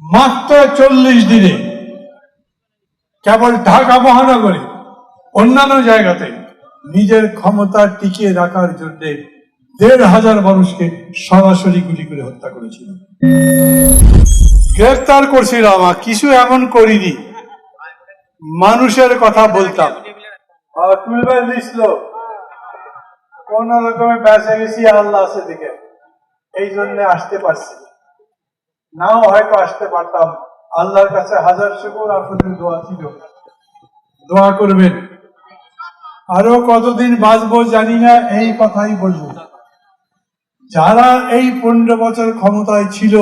মাত্র চল্লিশ দিনে কেবল ঢাকা মহানগরে, অন্যান্য জায়গাতে নিজের ক্ষমতা টিকিয়ে রাখার জন্য দেড় হাজার মানুষকে সরাসরি গুলি করে হত্যা করেছিল। গ্রেফতার করছিল আর কিছু এমন করিনি। মানুষের কথা বলতাম। তুলবার লিখল কোন রকমে বেঁচে গেছি, আল্লাহ আছে দিকে। এই জন্য আসতে পারছি নাও হয়তো আসতে পারতাম। আল্লাহর কাছে হাজার শুকুর আপনাদের দোয়া ছিল। দোয়া করবেন। আরও কতদিন বাঁচবো জানি না, এই কথাই বলব। যারা এই পনেরো বছর ক্ষমতায় ছিল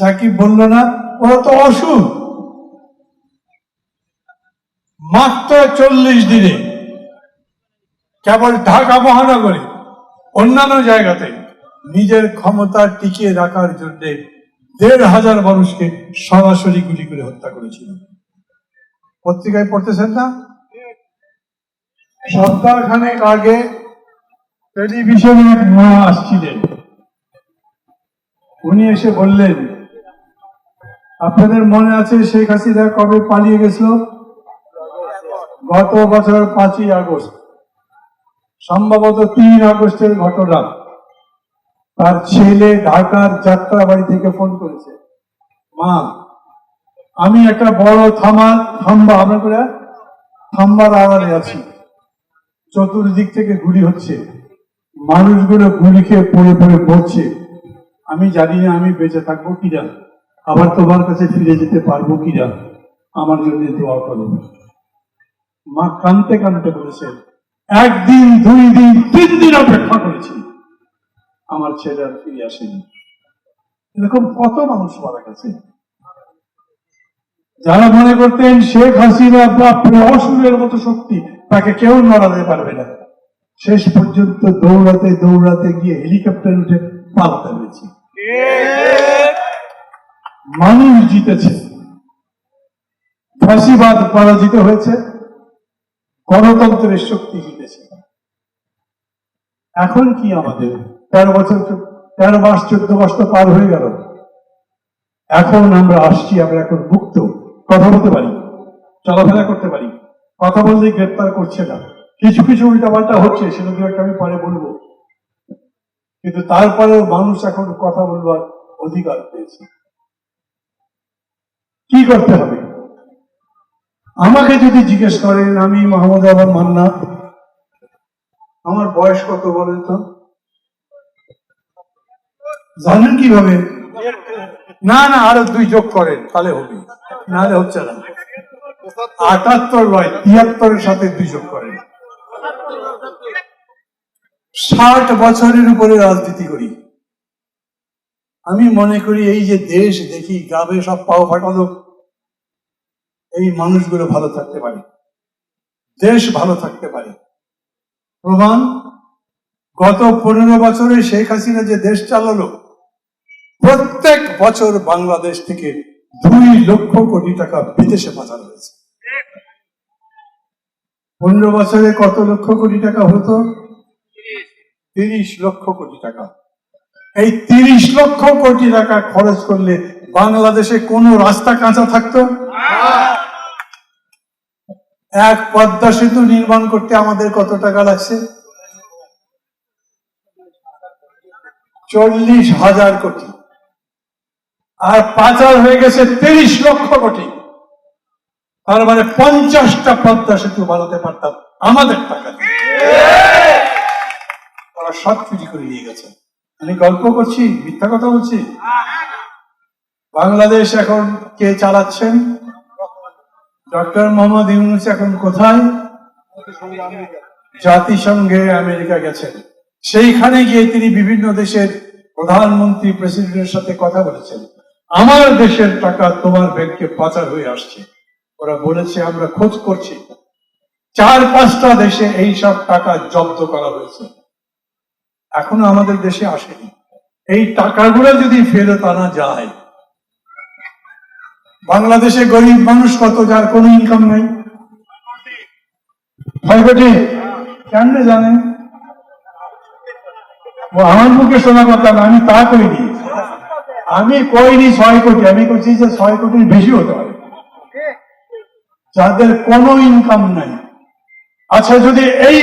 সাকিব বলল না, ওরা তো অসুর মাত্র চল্লিশ দিনে, কেবল ঢাকা মহানগরে, অন্যান্য জায়গাতে নিজের ক্ষমতা টিকিয়ে রাখার জন্য দেড় হাজার মানুষকে সরাসরি গুলি করে হত্যা করেছিল। পত্রিকায় পড়তেছেন না? সপ্তাহখানেক আগে টেলিভিশনে এক মা আসছিলেন। উনি এসে বললেন, আপনাদের মনে আছে শেখ হাসিনা কবে পালিয়ে গেছিল? গত বছর পাঁচই আগস্ট। সম্ভবত তিন আগস্টের ঘটনা। তার ছেলে ঢাকার যাত্রাবাড়ি থেকে ফোন করেছে। মা, আমি একটা বড় থামা, থাম্বা, আমরা করে থাম্বার আড়ালে আছি। চতুর্দিক থেকে গুলি হচ্ছে। মানুষগুলো গুলি খেয়ে পড়ে পড়ে পড়ছে আমি জানি না আমি বেঁচে থাকব কি কিনা। আবার তোমার কাছে ফিরে যেতে পারব কি কিনা? আমার জন্য দোয়া করো। মা কানতে কানতে বলেছেন একদিন, দুই দিন, তিন দিন অপেক্ষা করেছি। আমার ছেলে আর ফিরে আসেনি। এরকম কত মানুষ মারা গেছে। যারা মনে করতেন শেখ হাসিনা বা অসুরের মতো শক্তি তাকে কেউ নড়াতে পারবে না। শেষ পর্যন্ত দৌড়াতে দৌড়াতে গিয়ে হেলিকপ্টার উঠে পালাতে হয়েছে। মানুষ জিতেছে। ফাঁসিবাদ পরাজিত হয়েছে। গণতন্ত্রের শক্তি জিতেছে। এখন কি আমাদের তেরো বছর তেরো মাস চোদ্দ মাস তো পার হয়ে গেল। এখন আমরা আসছি, আমরা এখন মুক্ত। কথা বলতে পারি, চলাফেরা করতে পারি। কথা বললে গ্রেপ্তার করছে না। কিছু কিছু উল্টাপাল্টা হচ্ছে, সেটা দু একটা আমি পরে বলব। কিন্তু তারপরেও মানুষ এখন কথা বলবার অধিকার পেয়েছে। কি করতে হবে? আমাকে যদি জিজ্ঞেস করেন, আমি মোহাম্মদ আবার মান্না আমার বয়স কত বলেন তো? জানেন কীভাবে? না না, আরও দুই যোগ করেন, তাহলে হবে। নাহলে হচ্ছে না। আটাত্তর নয়, তিয়াত্তরের সাথে দুই যোগ করেন। ষাট বছরের উপরে রাজনীতি করি। আমি মনে করি এই যে দেশ, দেখি গ্রামে সব পাও ফাটানো, এই মানুষগুলো ভালো থাকতে পারে। দেশ ভালো থাকতে পারে। প্রমাণ, গত পনেরো বছরে শেখ হাসিনা যে দেশ চালালো প্রত্যেক বছর বাংলাদেশ থেকে দুই লক্ষ কোটি টাকা বিদেশে পাচার হয়েছে। পনেরো বছরে কত লক্ষ কোটি টাকা হতো? তিরিশ লক্ষ কোটি টাকা। এই তিরিশ লক্ষ কোটি টাকা খরচ করলে বাংলাদেশে কোন রাস্তা কাঁচা থাকতো? এক পদ্মা সেতু নির্মাণ করতে আমাদের কত টাকা লাগছে? চল্লিশ হাজার কোটি। আর পাচার হয়ে গেছে তিরিশ লক্ষ কোটি। তার মানে পঞ্চাশটা পদ্মা সেতু বানাতে পারতাম আমাদের টাকা। ওরা সব চুরি করে নিয়ে গেছে। আমি গল্প করছি, মিথ্যা কথা বলছি? বাংলাদেশ এখন কে চালাচ্ছেন? ডক্টর মোহাম্মদ ইউনুস এখন কোথায়? জাতিসংঘে আমেরিকা গেছেন সেইখানে গিয়ে তিনি বিভিন্ন দেশের প্রধানমন্ত্রী, প্রেসিডেন্টের সাথে কথা বলেছেন। আমার দেশের টাকা তোমার ব্যাংকে পাচার হয়ে আসছে। ওরা বলেছে, আমরা খোঁজ করছি। চার পাঁচটা দেশে এই সব টাকা জব্দ করা হয়েছে। এখনও আমাদের দেশে আসেনি। এই টাকাগুলো যদি ফেরত আনা যায়, বাংলাদেশে গরিব মানুষ কত, যার কোনো ইনকাম নাই? কেমনে জানেন? আমার মুখে শোনা কথা না, আমি তা করিনি আমি কইনি ছয় কোটি আমি কইছি যে ছয় কোটির বেশি হতে পারে। যাদের কোনো ইনকাম নাই। আচ্ছা যদি এই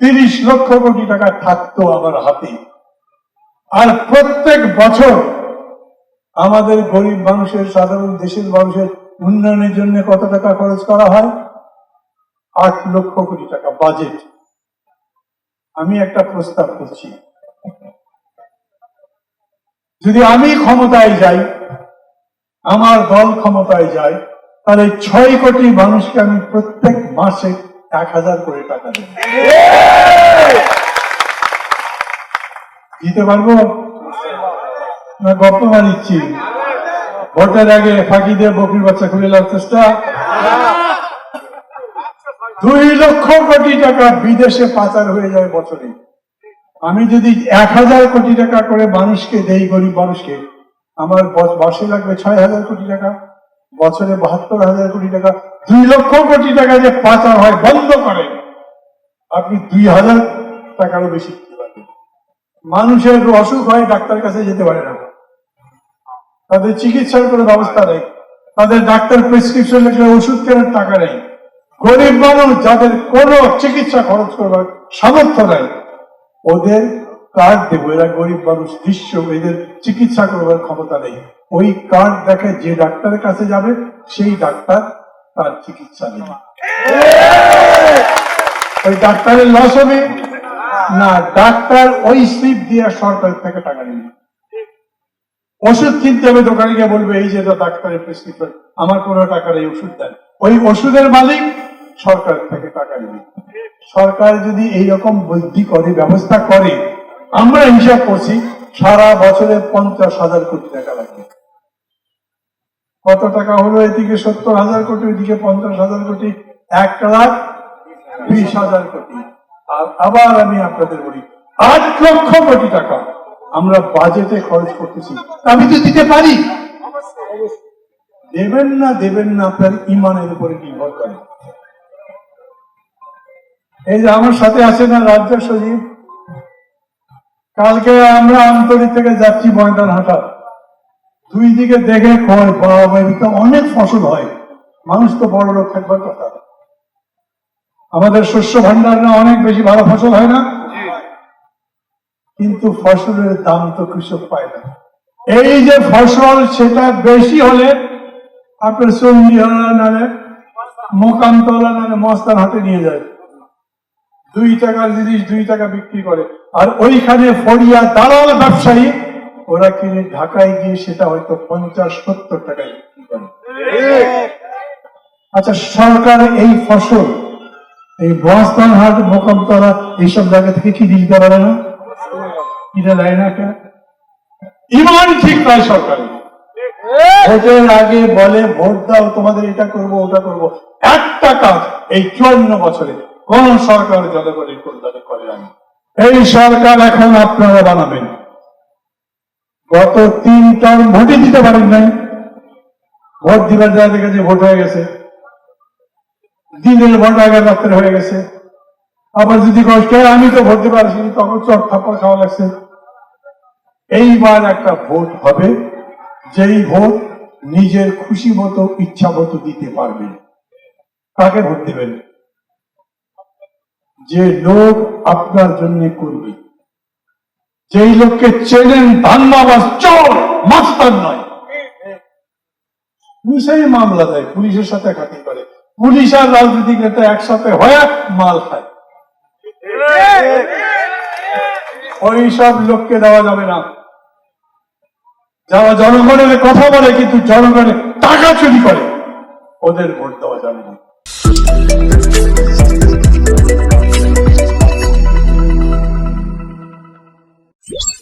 তিরিশ লক্ষ কোটি টাকা থাকতো আমার হাতে আর প্রত্যেক বছর আমাদের গরিব মানুষের সাধারণ দেশের মানুষের উন্নয়নের জন্য কত টাকা খরচ করা হয়? আট লক্ষ কোটি টাকা বাজেট আমি একটা প্রস্তাব করছি। যদি আমি ক্ষমতায় যাই, আমার দল ক্ষমতায় যায়, তাহলে ছয় কোটি মানুষকে আমি প্রত্যেক মাসে এক হাজার করে টাকা দিতে পারব? না, গপ্প মারিচ্ছি। ভোটের আগে ফাঁকি দিয়ে বকরির বাচ্চা খুলে নেওয়ার চেষ্টা। দুই লক্ষ কোটি টাকা বিদেশে পাচার হয়ে যায় বছরে। আমি যদি এক হাজার কোটি টাকা করে মানুষকে দেই, গরিব মানুষকে, আমার ব- মাসে লাগবে ছয় হাজার কোটি টাকা, বছরে বাহাত্তর হাজার কোটি টাকা, দুই লক্ষ কোটি টাকা যে পাচার হয়, বন্ধ করে। আপনি দুই হাজার টাকারও বেশি দিতে মানুষের অসুখ হয়, ডাক্তার কাছে যেতে পারে না। তাদের চিকিৎসার কোনো ব্যবস্থা নেই। তাদের ডাক্তার প্রেসক্রিপশন লিখলে ওষুধ কেনার টাকা নেই। গরিব মানুষ যাদের কোনো চিকিৎসা খরচ করবার সামর্থ্য নেই। ওদের কার্ড দেবো এরা গরিব মানুষ দৃশ্য এদের চিকিৎসা করবার ক্ষমতা নেই। ওই কার্ড দেখে যে ডাক্তারের কাছে যাবে সেই ডাক্তার তার চিকিৎসা নেবে। ওই ডাক্তারের লস হবে? না ডাক্তার ওই স্লিপ দিয়ে সরকার থেকে টাকা নেবে। ওষুধ কিনতে হবে দোকানে গিয়ে বলবে এই যে ডাক্তারের প্রেসক্রিপশন আমার কোনো টাকার এই ওষুধ দেন। ওই ওষুধের মালিক সরকার থেকে টাকা নেবে। সরকার যদি এইরকম বৃদ্ধি করে, ব্যবস্থা করে, আমরা হিসাব করছি সারা বছরে পঞ্চাশ হাজার কোটি টাকা লাগবে। কত টাকা হলো এদিকে সত্তর হাজার কোটি, ওইদিকে পঞ্চাশ হাজার কোটি, এক লাখ বিশ হাজার কোটি। আর আবার আমি আপনাদের বলি, আট লক্ষ কোটি টাকা আমরা বাজেটে খরচ করতেছি। আমি তো দিতে পারি। দেবেন না দেবেন না, আপনার ইমানের উপরে নির্ভর করে। এই যে আমার সাথে আছে না রাজ্য সচিব, কালকে আমরা আন্তরিক থেকে যাচ্ছি ময়দান হাটা দুই দিকে দেখে কয় বাবা অনেক ফসল হয়। মানুষ তো বড় লোক থাকবার কথা। আমাদের শস্য ভান্ডার না অনেক বেশি ভালো ফসল হয় না? কিন্তু ফসলের দাম তো কৃষক পায় না। এই যে ফসল, সেটা বেশি হলে আপনার চন্ডিহলা নালে মোকামতলা নালে মস্তান হাতে নিয়ে যায়। দুই টাকার জিনিস দুই টাকা বিক্রি করে। আর ওইখানে ফড়িয়া দালাল ব্যবসায়ী, ওরা কিনে ঢাকায় গিয়ে সেটা হয়তো পঞ্চাশ, সত্তর টাকায় আচ্ছা সরকার এই ফসল, এই মহাস্থান হাট মোকামতলা এইসব জায়গা থেকে কি দিতে পারে না? কিনে দেয় না কেন ইমান ঠিক নয় সরকারের। ভোটের আগে বলে, ভোট দাও, তোমাদের এটা করব, ওটা করব। একটা কাজ এই চুয়ান্ন বছরে কোন সরকার জনগণের কল্যাণে? করে আমি এই সরকার এখন আপনারা বানাবেন। গত তিন টার্ম ভোটই দিতে পারেন নাই। ভোট দিবার জায়গা থেকে যে ভোট হয়ে গেছে, দিনের ভোট আগে রাত্রে হয়ে গেছে। আবার যদি কষ্ট আমি তো ভোট দিতে পারছি তখন চট থাপ্পড় খাওয়া লাগছে। এইবার একটা ভোট হবে, যেই ভোট নিজের খুশি মতো, ইচ্ছা মতো দিতে পারবে। তাকে ভোট দেবেন? যে লোক আপনার জন্য করবে। যেই লোককে চেনেন ধান্দাবাজ, চোর, মাস্টার নয়। পুলিশেই মামলা দেয়, পুলিশের সাথে খাতি করে। পুলিশ আর রাজনৈতিক নেতা একসাথে হয়ে মাল খায়। ওই সব লোককে দেওয়া যাবে না। যারা জনগণের কথা বলে, কিন্তু জনগণের টাকা চুরি করে, ওদের ভোট দেওয়া যাবে না।